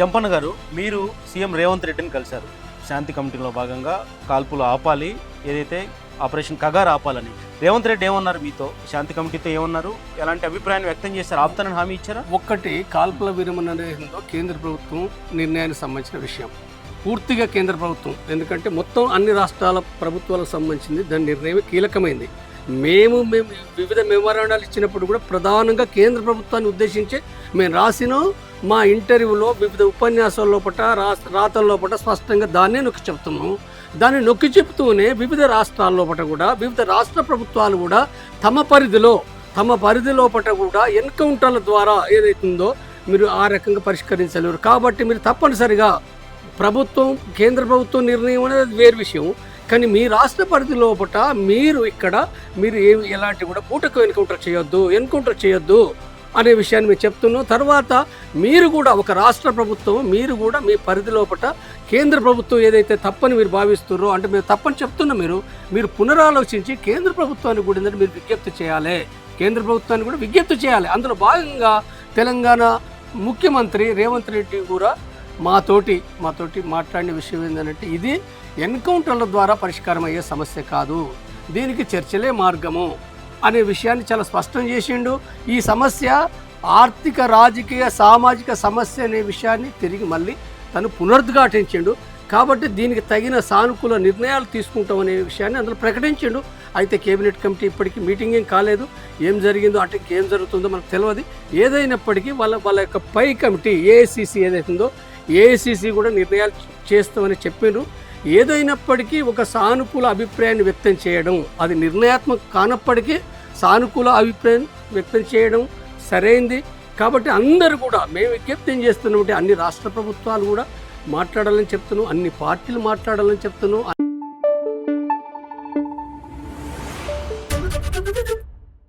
జంపన్న గారు మీరు సీఎం రేవంత్ రెడ్డిని కలిశారు. శాంతి కమిటీలో భాగంగా కాల్పులు ఆపాలి ఏదైతే ఆపరేషన్ కగారు ఆపాలని. రేవంత్ రెడ్డి ఏమన్నారు మీతో? శాంతి కమిటీతో ఏమన్నారు? ఎలాంటి అభిప్రాయాన్ని వ్యక్తం చేశారు? ఆపుతానని హామీ ఇచ్చారా? ఒక్కటి కాల్పుల విరమణ నిర్ణయంలో కేంద్ర ప్రభుత్వం నిర్ణయానికి సంబంధించిన విషయం. పూర్తిగా కేంద్ర ప్రభుత్వం. ఎందుకంటే మొత్తం అన్ని రాష్ట్రాల ప్రభుత్వాలకు సంబంధించింది. దాని నిర్ణయం కీలకమైంది. మేము మేము వివిధ మెమోరాండాలు ఇచ్చినప్పుడు కూడా ప్రధానంగా కేంద్ర ప్రభుత్వాన్ని ఉద్దేశించి మేము రాసిన మా ఇంటర్వ్యూలో వివిధ ఉపన్యాసాల్లో లోపల రా రాతల స్పష్టంగా దాన్నే నొక్కి చెప్తున్నాం. దాన్ని నొక్కి చెప్తూనే వివిధ రాష్ట్రాల్లో పట కూడా వివిధ రాష్ట్ర ప్రభుత్వాలు కూడా తమ పరిధిలో తమ పరిధి లోపల కూడా ఎన్కౌంటర్ల ద్వారా ఏదైతుందో మీరు ఆ రకంగా పరిష్కరించలేరు. కాబట్టి మీరు తప్పనిసరిగా ప్రభుత్వం కేంద్ర ప్రభుత్వం నిర్ణయం అనేది వేరు విషయం. కానీ మీ రాష్ట్ర పరిధి లోపల మీరు ఇక్కడ మీరు ఏ ఎలాంటి కూడా పూటకు ఎన్కౌంటర్ చేయొద్దు ఎన్కౌంటర్ చేయొద్దు. అనే విషయాన్ని మేము చెప్తున్నాం. తర్వాత మీరు కూడా ఒక రాష్ట్ర ప్రభుత్వం మీరు కూడా మీ పరిధి లోపల కేంద్ర ప్రభుత్వం ఏదైతే తప్పని మీరు భావిస్తున్నారో అంటే మీరు తప్పని చెప్తున్నా మీరు మీరు పునరాలోచించి కేంద్ర ప్రభుత్వాన్ని కూడా ఏంటంటే మీరు విజ్ఞప్తి చేయాలి. కేంద్ర ప్రభుత్వాన్ని కూడా విజ్ఞప్తి చేయాలి. అందులో భాగంగా తెలంగాణ ముఖ్యమంత్రి రేవంత్ రెడ్డి కూడా మాతోటి మాతోటి మాట్లాడిన విషయం ఏంటంటే ఇది ఎన్కౌంటర్ల ద్వారా పరిష్కారం అయ్యే సమస్య కాదు. దీనికి చర్చలే మార్గము. అనే విషయాన్ని చాలా స్పష్టం చేసిండు. ఈ సమస్య ఆర్థిక రాజకీయ సామాజిక సమస్య అనే విషయాన్ని తిరిగి మళ్ళీ తను పునరుద్ఘాటించిండు. కాబట్టి దీనికి తగిన సానుకూల నిర్ణయాలు తీసుకుంటాం అనే విషయాన్ని అందులో ప్రకటించిండు. అయితే కేబినెట్ కమిటీ ఇప్పటికీ మీటింగ్ ఏం కాలేదు. ఏం జరిగిందో అంటే ఏం జరుగుతుందో మనకు తెలియదు ఏదైనప్పటికీ వాళ్ళ వాళ్ళ యొక్క పై కమిటీ ఏఐసిసి ఏదైతుందో ఏఐసిసి కూడా నిర్ణయాలు చేస్తామని చెప్పిండ్రు ఏదైనప్పటికీ ఒక సానుకూల అభిప్రాయాన్ని వ్యక్తం చేయడం అది నిర్ణయాత్మక కానప్పటికీ సానుకూల అభిప్రాయం వ్యక్తం చేయడం సరైంది. కాబట్టి అందరూ కూడా మేము విజ్ఞప్తి చేస్తున్నామంటే అన్ని రాష్ట్ర ప్రభుత్వాలు కూడా మాట్లాడాలని చెప్తున్నాం అన్ని పార్టీలు మాట్లాడాలని చెప్తున్నాం.